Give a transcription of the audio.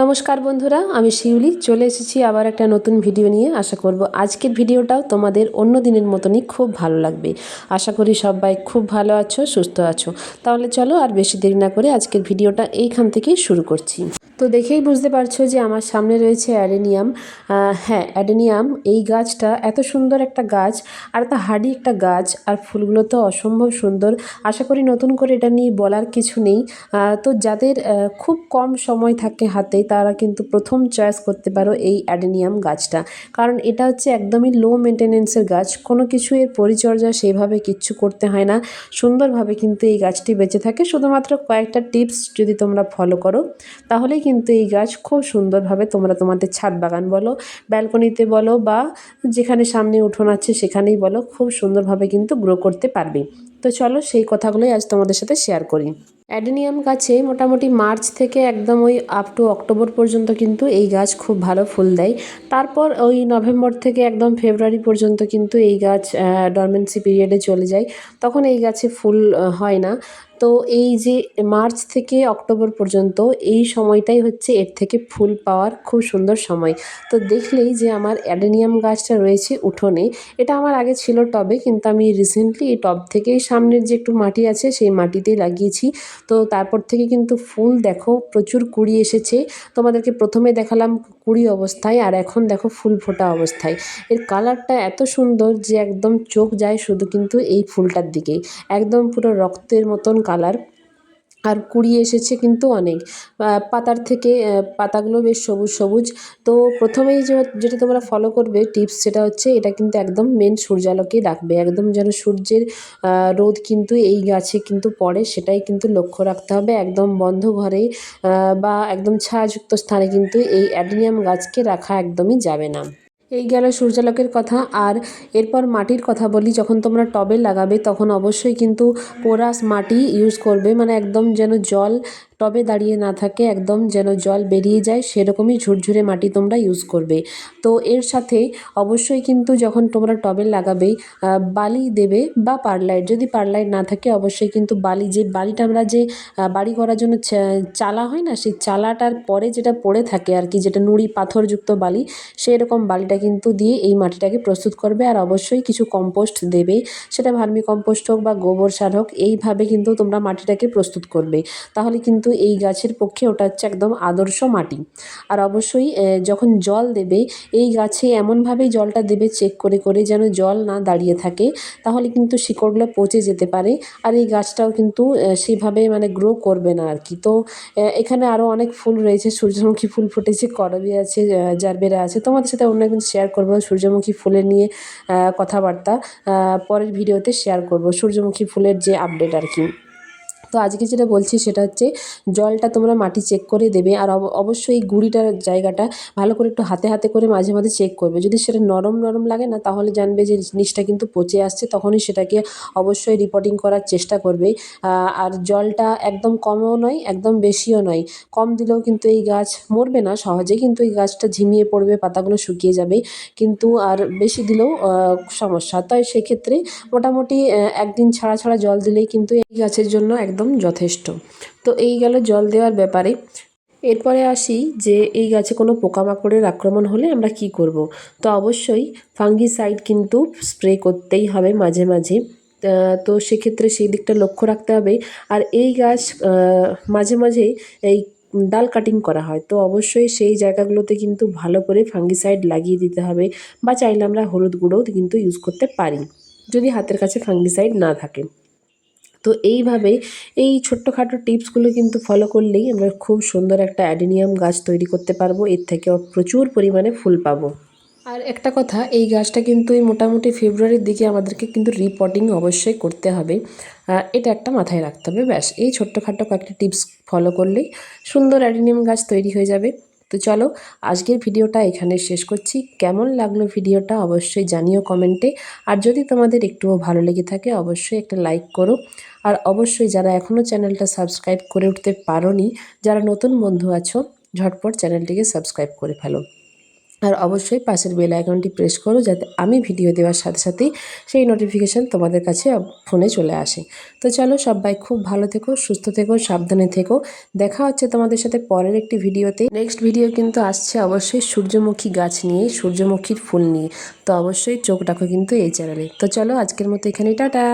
নমস্কার বন্ধুরা, আমি শিউলি। চলে এসেছি আবার একটা নতুন ভিডিও নিয়ে। আশা করব আজকের ভিডিওটাও তোমাদের অন্য দিনের মতনই খুব ভালো লাগবে। আশা করি সবাই খুব ভালো আছো, সুস্থ আছো। তাহলে চলো আর বেশি দেরি না করে আজকের ভিডিওটা এইখান থেকেই শুরু করছি। তো দেখেই বুঝতে পারছ যে আমার সামনে রয়েছে অ্যাডেনিয়াম। হ্যাঁ অ্যাডেনিয়াম। এই গাছটা এত সুন্দর একটা গাছ, আর এত হার্ডি একটা গাছ, আর ফুলগুলো তো অসম্ভব সুন্দর। আশা করি নতুন করে এটা নিয়ে বলার কিছু নেই। তো যাদের খুব কম সময় থাকে হাতে তারা কিন্তু প্রথম চয়েস করতে পারো এই অ্যাডেনিয়াম গাছটা। কারণ এটা হচ্ছে একদমই লো মেনটেনেন্সের গাছ, কোনো কিছু এর পরিচর্যা সেভাবে কিচ্ছু করতে হয় না। সুন্দরভাবে কিন্তু এই গাছটি বেঁচে থাকে। শুধুমাত্র কয়েকটা টিপস যদি তোমরা ফলো করো, তাহলেই কিন্তু এই গাছ খুব সুন্দরভাবে তোমরা তোমাদের ছাদ বাগান বলো ব্যালকনিতে বলো বা যেখানে সামনে উঠোন আছে সেখানেই বলো, খুব সুন্দরভাবে কিন্তু গ্রো করতে পারবে। তো চলো সেই কথাগুলোই আজ তোমাদের সাথে শেয়ার করি। অ্যাডেনিয়াম গাছে মোটামুটি মার্চ থেকে একদম ওই আপ টু অক্টোবর পর্যন্ত কিন্তু এই গাছ খুব ভালো ফুল দেয়। তারপর ওই নভেম্বর থেকে একদম ফেব্রুয়ারি পর্যন্ত কিন্তু এই গাছ ডরমেন্সি পিরিয়ডে চলে যায়। তখন এই গাছে ফুল হয় না। তো এই যে মার্চ থেকে অক্টোবর পর্যন্ত এই সময়টাই হচ্ছে এর থেকে ফুল পাওয়ার খুব সুন্দর সময়। তো দেখলেই যে আমার অ্যাডেনিয়াম গাছটা রয়েছে উঠোনে, এটা আমার আগে ছিল টবে কিন্তু আমি রিসেন্টলি এই টব থেকেই সামনের যে একটু মাটি আছে সেই মাটিতেই লাগিয়েছি। তো তারপর থেকে কিন্তু ফুল দেখো প্রচুর কুড়ি এসেছে। তোমাদেরকে প্রথমে দেখালাম কুড়ি অবস্থায় আর এখন দেখো ফুল ফোটা অবস্থায়। এর কালারটা এত সুন্দর যে একদম চোখ যায় শুধু কিন্তু এই ফুলটার দিকেই একদম পুরো রক্তের মতন কালার। আর কুড়ি এসেছে কিন্তু অনেক। পাতার থেকে পাতাগুলো বেশ সবুজ সবুজ। তো প্রথমেই যে, যেটা তোমরা ফলো করবে টিপস সেটা হচ্ছে, এটা কিন্তু একদম মেন সূর্যালোকে রাখবে। একদম যেন সূর্যের রোদ কিন্তু এই গাছে কিন্তু পড়ে, সেটাই কিন্তু লক্ষ্য রাখতে হবে। একদম বন্ধ ঘরে বা একদম ছায়াযুক্ত স্থানে কিন্তু এই অ্যাডিনিয়াম গাছকে রাখা একদমই যাবে না। এই গেল সূর্যালোকের কথা। আর এরপর মাটির কথা বলি, যখন তোমরা টবে লাগাবে, তখন অবশ্যই কিন্তু পোরাস মাটি ইউজ করবে। মানে একদম যেন জল টবে দাঁড়িয়ে না থাকে, একদম যেন জল বেরিয়ে যায়, সেরকমই ঝুরঝুরে মাটি তোমরা ইউজ করবে। তো এর সাথে অবশ্যই কিন্তু যখন তোমরা টবে লাগাবে বালি দেবে বা পারলাইট যদি পারলাইট না থাকে অবশ্যই কিন্তু বালি, যে বালিটা আমরা যে বাড়ি করার জন্য চালা হয় না, সেই চালাটার পরে যেটা পড়ে থাকে আর কি, যেটা নুড়ি পাথরযুক্ত বালি সেই রকম বালিটা কিন্তু দিয়ে এই মাটিটাকে প্রস্তুত করবে আর অবশ্যই কিছু কম্পোস্ট দেবে। সেটা ভার্মি কম্পোস্ট হোক বা গোবর সার হোক, এইভাবে কিন্তু তোমরা মাটিটাকে প্রস্তুত করবে। তাহলে কিন্তু এই গাছের পক্ষে ওটা হচ্ছে একদম আদর্শ মাটি। আর অবশ্যই যখন জল দেবে, এই গাছে এমনভাবেই জলটা দেবে চেক করে করে যেন জল না দাঁড়িয়ে থাকে, তাহলে কিন্তু শিকড়গুলো পচে যেতে পারে। আর এই গাছটাও কিন্তু সেইভাবে মানে গ্রো করবে না আর কি। তো এখানে আরও অনেক ফুল রয়েছে, সূর্যমুখী ফুল ফুটেছে, করবি আছে জারবেরা আছে। তোমাদের সাথে অন্য একদিন শেয়ার করব সূর্যমুখী ফুলের নিয়ে কথাবার্তা পরের ভিডিওতে শেয়ার করব সূর্যমুখী ফুলের যে আপডেট আর কি। তো আজকে যেটা বলছি সেটা হচ্ছে জলটা তোমরা মাটি চেক করে দেবে আর অবশ্যই গুঁড়িটার জায়গাটা ভালো করে একটু হাতে হাতে করে মাঝে মাঝে চেক করবে। যদি সেটা নরম নরম লাগে না তাহলে জানবে যে জিনিসটা কিন্তু পচে আসছে, তখনই সেটাকে অবশ্যই রিপোর্টিং করার চেষ্টা করবে। আর জলটা একদম কমও নয়, একদম বেশিও নয়। কম দিলেও কিন্তু এই গাছ মরবে না, সহজেই কিন্তু এই গাছটা ঝিমিয়ে পড়বে, পাতাগুলো শুকিয়ে যাবে। কিন্তু আর বেশি দিলেও সমস্যা। তাই সেক্ষেত্রে মোটামুটি একদিন ছাড়া ছাড়া জল দিলেই কিন্তু এই গাছের জন্য একদম একদম যথেষ্ট। তো এই গেল জল দেওয়ার ব্যাপারে। এরপরে আসি যে এই গাছে কোনো পোকামাকড়ের আক্রমণ হলে আমরা কি করব। তো অবশ্যই ফাঙ্গিসাইড কিন্তু স্প্রে করতেই হবে মাঝে মাঝে। তো সেক্ষেত্রে সেই দিকটা লক্ষ্য রাখতে হবে। আর এই গাছ মাঝে মাঝে এই ডাল কাটিং করা হয়। তো অবশ্যই সেই জায়গাগুলোতে কিন্তু ভালো করে ফাঙ্গিসাইড লাগিয়ে দিতে হবে বা চাইলে আমরা হলুদ গুঁড়োও কিন্তু ইউজ করতে পারি। যদি হাতের কাছে ফাঙ্গিসাইড না থাকে। তো এইভাবে এই ছোট্টখাটো টিপসগুলো কিন্তু ফলো করলেই আমরা খুব সুন্দর একটা অ্যাডেনিয়াম গাছ তৈরি করতে পারব। এর থেকে প্রচুর পরিমাণে ফুল পাবো। আর একটা কথা, এই গাছটা কিন্তু এই মোটামুটি ফেব্রুয়ারির দিকে আমাদেরকে কিন্তু রিপোর্টিং অবশ্যই করতে হবে। এটা একটা মাথায় রাখতে হবে, ব্যাস। এই ছোট্টখাটো কয়েকটা টিপস ফলো করলেই সুন্দর অ্যাডেনিয়াম গাছ তৈরি হয়ে যাবে। তো চলো আজকের ভিডিওটা এখানে শেষ করছি। কেমন লাগল ভিডিওটা অবশ্যই জানিও কমেন্টে। আর যদি তোমাদের একটুও ভালো লেগে থাকে অবশ্যই একটা লাইক করো। আর অবশ্যই যারা এখনও চ্যানেলটা সাবস্ক্রাইব করে উঠতে পারোনি, যারা নতুন বন্ধু আছো, ঝটপট চ্যানেলটিকে সাবস্ক্রাইব করে ফেলো। আর অবশ্যই পাশের বেল আইকনটি প্রেস করো যাতে আমি ভিডিও দেওয়ার সাথে সাথেই সেই নোটিফিকেশান তোমাদের কাছে ফোনে চলে আসে। তো চলো সবাই খুব ভালো থেকো, সুস্থ থেকো, সাবধানে থেকো। দেখা হচ্ছে তোমাদের সাথে পরের একটি ভিডিওতে। নেক্সট ভিডিও কিন্তু আসছে অবশ্যই সূর্যমুখী গাছ নিয়ে, সূর্যমুখীর ফুল নিয়ে। তো অবশ্যই চোখ রাখো কিন্তু এই চ্যানেলে তো চলো আজকের মতো এখানে টাটা!